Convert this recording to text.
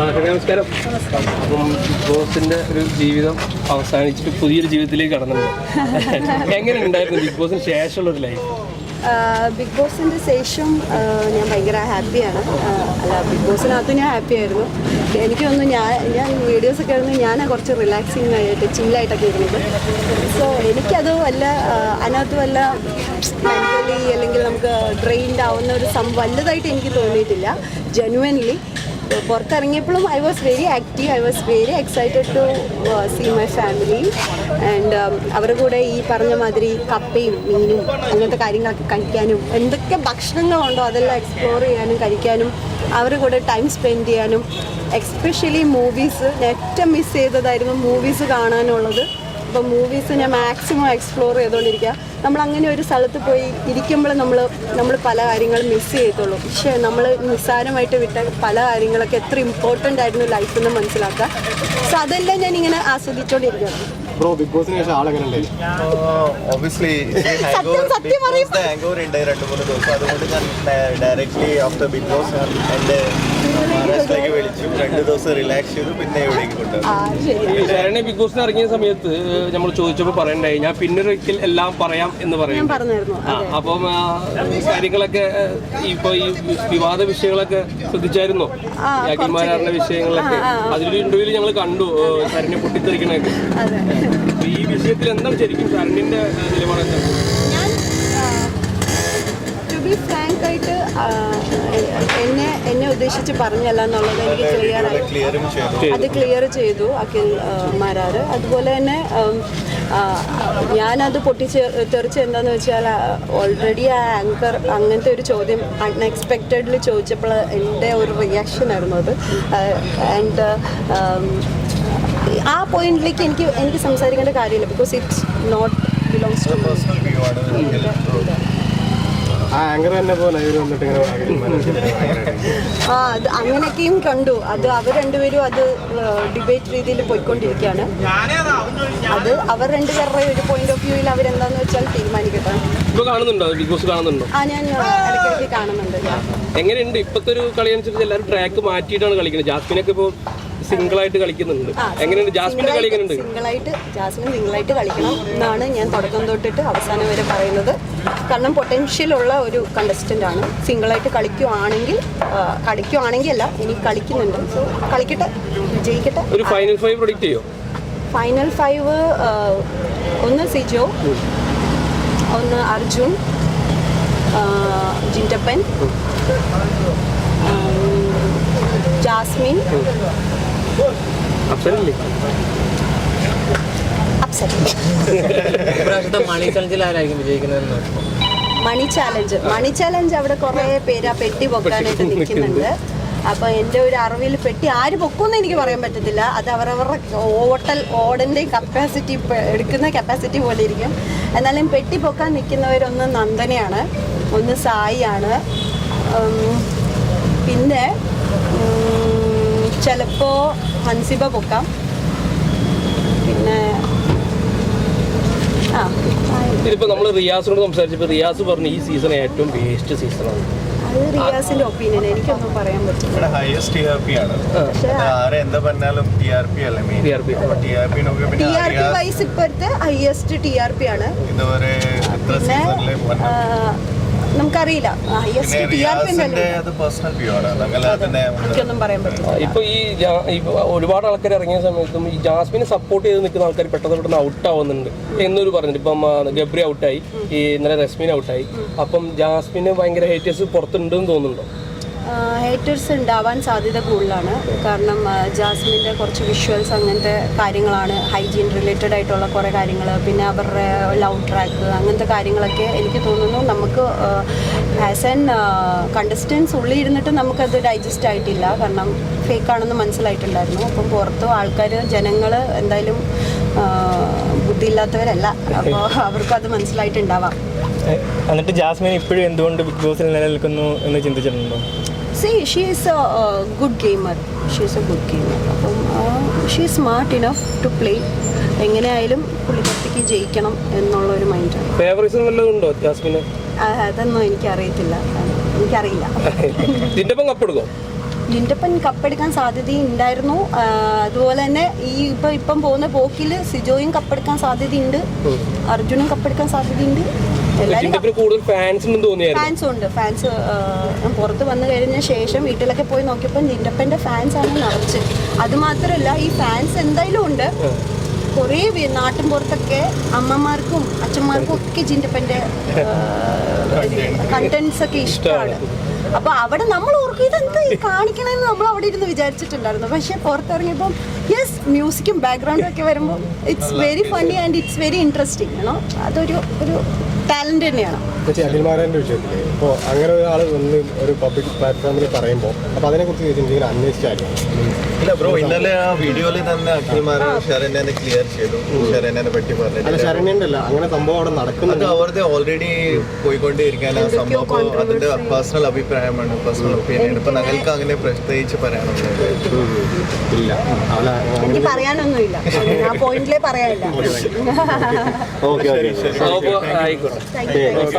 നമസ്കാരം. അപ്പം ബോസിന്റെ ഒരു ജീവിതം അവസാനിച്ചിട്ട് പുതിയൊരു ജീവിതത്തിലേക്ക് കടന്നുണ്ട് എങ്ങനെ ഉണ്ടായിരുന്നു ബിഗ് ബോസിന് ശേഷമുള്ള ഒരു ലൈഫ് ബിഗ് ബോസിന്റെ ശേഷം ഞാൻ ഭയങ്കര ഹാപ്പിയാണ്. അല്ല ബിഗ് ബോസിനകത്ത് ഞാൻ ഹാപ്പി ആയിരുന്നു എനിക്ക് തോന്നുന്നു ഞാൻ ഞാൻ വീഡിയോസൊക്കെ ആയിരുന്നു ഞാൻ കുറച്ച് റിലാക്സിങ് ആയിട്ട് ചില്ലായിട്ടൊക്കെ ഇരുന്നത്. സോ എനിക്കത് വല്ല അതിനകത്ത് വല്ല മെന്റലി അല്ലെങ്കിൽ നമുക്ക് ഡ്രെയിൻഡ് ആവുന്ന ഒരു സം വലുതായിട്ട് എനിക്ക് തോന്നിയിട്ടില്ല. Genuinely പുറത്തിറങ്ങിയപ്പോഴും I was very active I was very excited to see my family and അവരുടെ കൂടെ ഈ പറഞ്ഞ മാതിരി കപ്പയും മീനും അങ്ങനത്തെ കാര്യങ്ങളൊക്കെ കഴിക്കാനും എന്തൊക്കെ ഭക്ഷണങ്ങളുണ്ടോ അതെല്ലാം എക്സ്പ്ലോർ ചെയ്യാനും കഴിക്കാനും അവരുടെ കൂടെ ടൈം സ്പെൻഡ് ചെയ്യാനും എക്സ്പെഷ്യലി മൂവീസ് ഏറ്റവും മിസ് ചെയ്തതായിരുന്നു മൂവീസ് കാണാനുള്ളത്. അപ്പോൾ മൂവീസ് ഞാൻ മാക്സിമം എക്സ്പ്ലോർ ചെയ്തുകൊണ്ടിരിക്കുക. നമ്മൾ അങ്ങനെ ഒരു സ്ഥലത്ത് പോയി ഇരിക്കുമ്പോൾ നമ്മൾ നമ്മൾ പല കാര്യങ്ങളും മിസ് ചെയ്യത്തുള്ളൂ. പക്ഷേ നമ്മൾ നിസ്സാരമായിട്ട് വിട്ട പല കാര്യങ്ങളൊക്കെ എത്ര ഇമ്പോർട്ടന്റ് ആയിരുന്നു ലൈഫിൽ നിന്ന് മനസ്സിലാക്കുക. സോ അതെല്ലാം ഞാൻ ഇങ്ങനെ ആസ്വദിച്ചുകൊണ്ടിരിക്കുകയാണ്. ബ്രോ ബിഗ് ബോസിന് ശേഷം ആളെങ്ങനെ ഉണ്ട് ഓബിയസ്ലി ഓവർ ഉണ്ട് രണ്ട് മൂന്ന് ദിവസം. അതുകൊണ്ട് ഞാൻ ഡയറക്ട്ലി ആഫ്റ്റർ ബിഗ് ബോസ് ഞാൻ എന്റെ മഹാരാഷ്ട്രയിലേക്ക് വിളിച്ചു. രണ്ട് ദിവസം റിലാക്സ് ചെയ്തു പിന്നെ ഇവിടേക്ക് കൊണ്ടുവന്നു ആ ശരി. ശരണെ ബിഗ് ബോസിന് ഇറങ്ങിയ സമയത്ത് നമ്മൾ ചോദിച്ചപ്പോൾ പറയണ്ടായി. ഞാൻ പിന്നൊരിക്കൽ എല്ലാം പറയാം എന്ന് ഞാൻ പറയും അപ്പം കാര്യങ്ങളൊക്കെ ഇപ്പൊ ഈ വിവാദ വിഷയങ്ങളൊക്കെ ശ്രദ്ധിച്ചായിരുന്നു? ആ, യാക്കിമാരാറിന്റെ വിഷയങ്ങളൊക്കെ. അതിലൊരു ഇന്റർവ്യൂവിൽ ഞങ്ങൾ കണ്ടു ശരണ്യ പൊട്ടിത്തെറിക്കണൊക്കെ ഈ വിഷയത്തിൽ എന്താണ് ശരിക്കും ശരണ്യന്റെ ആ, നിലപാട് എന്താണ് ഞാൻ ടു ബി ഫ്രാങ്ക് ആയിട്ട് എന്നെ എന്നെ ഉദ്ദേശിച്ച് പറഞ്ഞല്ല എന്നുള്ളത് എനിക്ക് ക്ലിയർ ആയി. ചെയ്തു. അത് ക്ലിയർ ചെയ്തു അഖിൽ മാരാർ മാരാറ് അതുപോലെ തന്നെ ഞാനത് പൊട്ടിച്ചേ തെറിച്ച് എന്താന്ന് വെച്ചാൽ ഓൾറെഡി ആ ആങ്കർ അങ്ങനത്തെ ഒരു ചോദ്യം അൺഎക്സ്പെക്റ്റഡ്ലി ചോദിച്ചപ്പോൾ എന്റെ ഒരു റിയാക്ഷൻ ആയിരുന്നു അത്. ആൻഡ് ആ പോയിന്റിലേക്ക് എനിക്ക് എനിക്ക് സംസാരിക്കേണ്ട കാര്യമില്ല. Because it's not belongs to ആ ആങ്കർ തന്നെ പോലെ ലൈവിൽ വന്നിട്ട് ഇങ്ങനെ ഭയങ്കര ആ അത് അങ്ങനെയൊക്കെയും കണ്ടു. അത് അവർ രണ്ടുപേരും അത് ഡിബേറ്റ് രീതിയിൽ പോയിക്കൊണ്ടിരിക്കുകയാണ്. അത് അവർ രണ്ടുപേരുടെ ഒരു പോയിന്റ് ഓഫ് വ്യൂവിൽ അവരെന്താന്ന് വെച്ചാൽ തീരുമാനിക്കട്ടെ. ഇപ്പൊ കാണുന്നുണ്ടോ? ബിഗ് ബോസ് കാണുന്നുണ്ടോ? ആ ഞാൻ ഇടയ്ക്കിടയ്ക്ക് കാണുന്നുണ്ട്. എങ്ങനെയുണ്ട്? ഇപ്പത്തെ ഒരു കളി അനുസരിച്ച് എല്ലാവരും ട്രാക്ക് മാറ്റിയിട്ടാണ് കളിക്കുന്നത്. ജാസ്മിനൊക്കെ ഇപ്പോൾ സിംഗിൾ ആയിട്ട് കളിക്കുന്നുണ്ട് എങ്ങനെയുണ്ട്? ജാസ്മിന്റെ കളി എങ്ങനെയുണ്ട്? സിംഗിളായിട്ട് ജാസ്മിൻ സിംഗിൾ ആയിട്ട് കളിക്കണം എന്നാണ് ഞാൻ തുടക്കം തൊട്ടിട്ട് അവസാനം വരെ പറയുന്നത്. കാരണം പൊട്ടൻഷ്യൽ ഉള്ള ഒരു കണ്ടസ്റ്റന്റ് ആണ്. സിംഗിളായിട്ട് കളിക്കുവാണെങ്കിൽ കളിക്കുവാണെങ്കിൽ അല്ല ഇനി കളിക്കുന്നുണ്ട്. സോ കളിക്കട്ടെ വിജയിക്കട്ടെ. ഒരു ഫൈനൽ ഫൈവ് പ്രൊഡിക്റ്റ് ചെയ്യോ? ഫൈനൽ ഫൈവ് ഒന്ന് സിജോ ഒന്ന് അർജുൻ ജിന്റപ്പൻ ജാസ്മിൻ അപ്പനല്ലേ അപ്സര ഇപ്രാവശ്യത്തെ മണി ചലഞ്ചിൽ ആരായിരിക്കും വിജയിക്കുന്നതെന്ന് മണി ചാലഞ്ച് മണി ചാലഞ്ച് അവിടെ കുറേ പേര് ആ പെട്ടി പൊക്കാനായിട്ട് നിൽക്കുന്നുണ്ട്. അപ്പൊ എന്റെ ഒരു അറിവിൽ പെട്ടി ആര് പൊക്കുമെന്ന് എനിക്ക് പറയാൻ പറ്റത്തില്ല. അത് അവരവരുടെ ഓട്ടൽ ഓടന്റെ കപ്പാസിറ്റി എടുക്കുന്ന കപ്പാസിറ്റി പോലെ ഇരിക്കും. എന്നാലും പെട്ടി പൊക്കാൻ നിൽക്കുന്നവരൊന്ന് നന്ദനയാണ്. ഒന്ന് സായിയാണ്. ചിലപ്പോൾ ഹൻസിബ പൊക്കാം. പിന്നെ ആ ഇതിപ്പോ നമ്മൾ റിയാസിനോട് സംസാരിച്ചപ്പോൾ റിയാസ് പറഞ്ഞു ഈ സീസൺ ഏറ്റവും വേസ്റ്റ് സീസണാണ്. അത് റിയാസിന്റെ ഒപ്പീനിയൻ എനിക്കൊന്നും പറയാൻ പറ്റില്ല. ഇവിടെ ഹയസ്റ്റ് ടി ആർ പി ആണ്. പക്ഷേ ആരെ എന്താ പറഞ്ഞാലും ടി ആർ പി അല്ലേ മെയിൻ TRP. അപ്പൊ ടി ആർ പി നോക്കി ടി പിന്നെ ആർ പി അറിയാ- വൈസ് ഇപ്പോഴത്തെ ഹയസ്റ്റ് ടി ആർ പി ആണ്. ഇതുവരെ എത്ര പിന്നെ ആ, നമുക്കറിയില്ല. ഹയസ്റ്റ് ടി ആർ പി എനിക്കൊന്നും പറയാൻ പറ്റില്ല. ഇപ്പൊ ഈ ഒരുപാട് ആൾക്കാർ ഇറങ്ങിയ സമയത്തും ഈ ജാസ്മിനെ സപ്പോർട്ട് ചെയ്ത് നിൽക്കുന്ന ആൾക്കാർ പെട്ടെന്ന് പെട്ടെന്ന് ഔട്ട് ആവുന്നുണ്ട് എന്നൊരു പറഞ്ഞിട്ട് ഇപ്പം ഗബ്രി ഔട്ടായി ഈ ഇന്നലെ റസ്മിൻ ഔട്ടായി അപ്പം ജാസ്മിന് ഭയങ്കര ഹേറ്റേഴ്സ് പുറത്തുണ്ടെന്ന് തോന്നുന്നുണ്ടോ? ഹേറ്റേഴ്സ് ഉണ്ടാവാൻ സാധ്യത കൂടുതലാണ്. കാരണം ജാസ്മിന്റെ കുറച്ച് വിഷ്വൽസ് അങ്ങനത്തെ കാര്യങ്ങളാണ് ഹൈജീൻ റിലേറ്റഡ് ആയിട്ടുള്ള കുറേ കാര്യങ്ങൾ. പിന്നെ അവരുടെ ലവ് ട്രാക്ക് അങ്ങനത്തെ കാര്യങ്ങളൊക്കെ എനിക്ക് തോന്നുന്നു നമുക്ക് ആസ് ആൻ കണ്ടസ്റ്റൻസ് ഉള്ളിൽ ഇരുന്നിട്ട് നമുക്കത് ഡൈജസ്റ്റ് ആയിട്ടില്ല. കാരണം ഫേക്ക് ആണെന്ന് മനസ്സിലായിട്ടുണ്ടായിരുന്നു. അപ്പം പുറത്തും ആൾക്കാർ ജനങ്ങൾ എന്തായാലും ബുദ്ധിയില്ലാത്തവരല്ല. അപ്പോൾ അവർക്കും അത് മനസ്സിലായിട്ടുണ്ടാവാം. എന്നിട്ട് ജാസ്മിൻ ഇപ്പോഴും എന്തുകൊണ്ട് ബിഗ് ബോസിൽ നിലനിൽക്കുന്നു എന്ന് ചിന്തിച്ചിട്ടുണ്ടോ? See she is a good gamer she is a good gamer അപ്പം she smart enough to play എങ്ങനെയായാലും പുള്ളിക്കത്തേക്ക് ജയിക്കണം എന്നുള്ള ഒരു മൈൻഡാണ് ഫേവറിസം വല്ലതും ഉണ്ടോ ജാസ്മിന്? അതൊന്നും എനിക്കറിയത്തില്ല. എനിക്കറിയില്ല. ഇതിന്റെ ഒപ്പം കപ്പെടുക്കോ ജിന്റപ്പൻ കപ്പെടുക്കാൻ സാധ്യതയുണ്ടായിരുന്നു അതുപോലെ തന്നെ ഈ ഇപ്പൊ ഇപ്പം പോകുന്ന പോക്കിൽ സിജോയും കപ്പെടുക്കാൻ സാധ്യതയുണ്ട്. അർജുനും കപ്പെടുക്കാൻ സാധ്യതയുണ്ട്. ഫാൻസ് ഉണ്ട്. ഫാൻസ് പുറത്ത് വന്നു കഴിഞ്ഞ ശേഷം വീട്ടിലൊക്കെ പോയി നോക്കിയപ്പോൾ നിന്റപ്പന്റെ ഫാൻസ് ആണ് നിറച്ച്. അത് മാത്രമല്ല ഈ ഫാൻസ് എന്തായാലും ഉണ്ട്. കുറേ നാട്ടിൻ പുറത്തൊക്കെ അമ്മമാർക്കും അച്ഛന്മാർക്കും ഒക്കെ ജിൻഡപ്പന്റെ കണ്ടന്റ്സ് ഒക്കെ ഇഷ്ടമാണ്. അപ്പൊ അവിടെ നമ്മൾ ഓർക്കും ഇതെന്താ ഈ കാണിക്കണമെന്ന് നമ്മൾ അവിടെ ഇരുന്ന് വിചാരിച്ചിട്ടുണ്ടായിരുന്നു. പക്ഷെ പുറത്തിറങ്ങിയപ്പോ യെസ് മ്യൂസിക്കും ബാക്ക്ഗ്രൗണ്ടും ഒക്കെ വരുമ്പോൾ it's very funny and it's very interesting ആണോ അതൊരു ഒരു ടാലന്റ് തന്നെയാണ്. വിഷയത്തിൽ ഇപ്പോൾ അങ്ങനെ ഒരാൾ ഒരു പബ്ലിക് പ്ലാറ്റ്ഫോമിൽ പറയുമ്പോൾ അപ്പോൾ അതിനെക്കുറിച്ച് കുറിച്ച് എന്തെങ്കിലും അന്വേഷിച്ചായിരുന്നു? ഇല്ല ബ്രോ ഇന്നലെ ആ വീഡിയോയിൽ തന്നെ അഖിൽമാരെ ശരണ്യനെ ക്ലിയർ ചെയ്തു. ശരണ്യനെ പറ്റി അല്ല അല്ല അങ്ങനെ സംഭവം അവിടെ അത് നടക്കുന്നുണ്ട് അവരുടെ ഓൾറെഡി പോയിക്കൊണ്ടിരിക്കാൻ ആ സംഭവം അപ്പൊ അതിന്റെ പേഴ്സണൽ അഭിപ്രായമാണ് പേഴ്സണൽ ഒപ്പീനിയൻ ഇപ്പൊ ഞങ്ങൾക്ക് അങ്ങനെ പ്രത്യേകിച്ച് പറയാനുള്ളത് ഇല്ല. അല്ല എനിക്ക് പറയാനൊന്നുമില്ല ആ പോയിന്റിലേ പറയാനില്ല. ഓക്കെ. ഓക്കെ ആയിക്കോട്ടെ